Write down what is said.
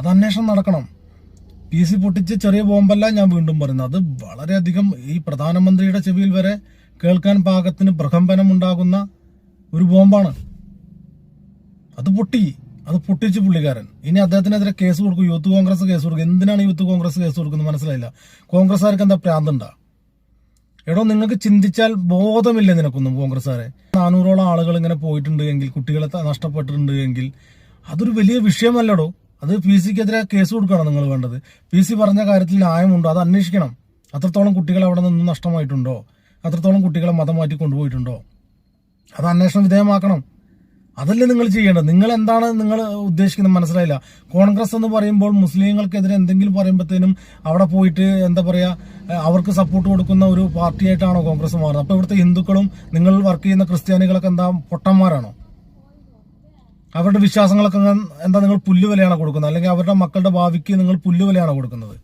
അത് അന്വേഷണം നടക്കണം. പി സി പൊട്ടിച്ച് ചെറിയ ബോംബല്ല ഞാൻ വീണ്ടും പറയുന്നത്. അത് വളരെയധികം ഈ പ്രധാനമന്ത്രിയുടെ ചെവിയിൽ വരെ കേൾക്കാൻ പാകത്തിന് പ്രകമ്പനം ഉണ്ടാകുന്ന ഒരു ബോംബാണ്. അത് പൊട്ടി. അത് പൊട്ടിച്ച് പുള്ളിക്കാരൻ. ഇനി അദ്ദേഹത്തിനെതിരെ കേസ് കൊടുക്കും. യൂത്ത് കോൺഗ്രസ് കേസ് കൊടുക്കും. എന്തിനാണ് യൂത്ത് കോൺഗ്രസ് കേസ് കൊടുക്കുന്നത് മനസ്സിലായില്ല. കോൺഗ്രസ്സുകാർക്ക് എന്താ പ്രാന്തണ്ടാ? എടോ നിങ്ങൾക്ക് ചിന്തിച്ചാൽ ബോധമില്ല നിനക്കൊന്നും കോൺഗ്രസ്സുകാരെ? നാനൂറോളം ആളുകൾ ഇങ്ങനെ പോയിട്ടുണ്ട് എങ്കിൽ കുട്ടികളെ നഷ്ടപ്പെട്ടിട്ടുണ്ട് എങ്കിൽ അതൊരു വലിയ വിഷയമല്ലടോ? അത് പി സിക്കെതിരെ കേസ് കൊടുക്കണം നിങ്ങൾ വേണ്ടത്. പി സി പറഞ്ഞ കാര്യത്തിൽ ന്യായമുണ്ടോ? അത് അന്വേഷിക്കണം. അത്രത്തോളം കുട്ടികൾ അവിടെ നിന്ന് നഷ്ടമായിട്ടുണ്ടോ? അത്രത്തോളം കുട്ടികളെ മതം മാറ്റി കൊണ്ടുപോയിട്ടുണ്ടോ? അത് അന്വേഷണം വിധേയമാക്കണം. അതല്ലേ നിങ്ങൾ ചെയ്യേണ്ടത്? നിങ്ങൾ എന്താണ് നിങ്ങൾ ഉദ്ദേശിക്കുന്നത്? മനസ്സിലായില്ല. കോൺഗ്രസ് എന്ന് പറയുമ്പോൾ മുസ്ലിങ്ങൾക്കെതിരെ എന്തെങ്കിലും പറയുമ്പോഴത്തേനും അവിടെ പോയിട്ട് എന്താ പറയുക അവർക്ക് സപ്പോർട്ട് കൊടുക്കുന്ന ഒരു പാർട്ടിയായിട്ടാണോ കോൺഗ്രസ് മാറുന്നത്? അപ്പോൾ ഇവിടുത്തെ ഹിന്ദുക്കളും നിങ്ങൾ വർക്ക് ചെയ്യുന്ന ക്രിസ്ത്യാനികളൊക്കെ എന്താ പൊട്ടന്മാരാണോ? അവരുടെ വിശ്വാസങ്ങളൊക്കെ എന്താ നിങ്ങൾ പുല്ലുവിലയാണോ കൊടുക്കുന്നത്? അല്ലെങ്കിൽ അവരുടെ മക്കളുടെ ഭാവിക്ക് നിങ്ങൾ പുല്ലുവിലയാണോ കൊടുക്കുന്നത്?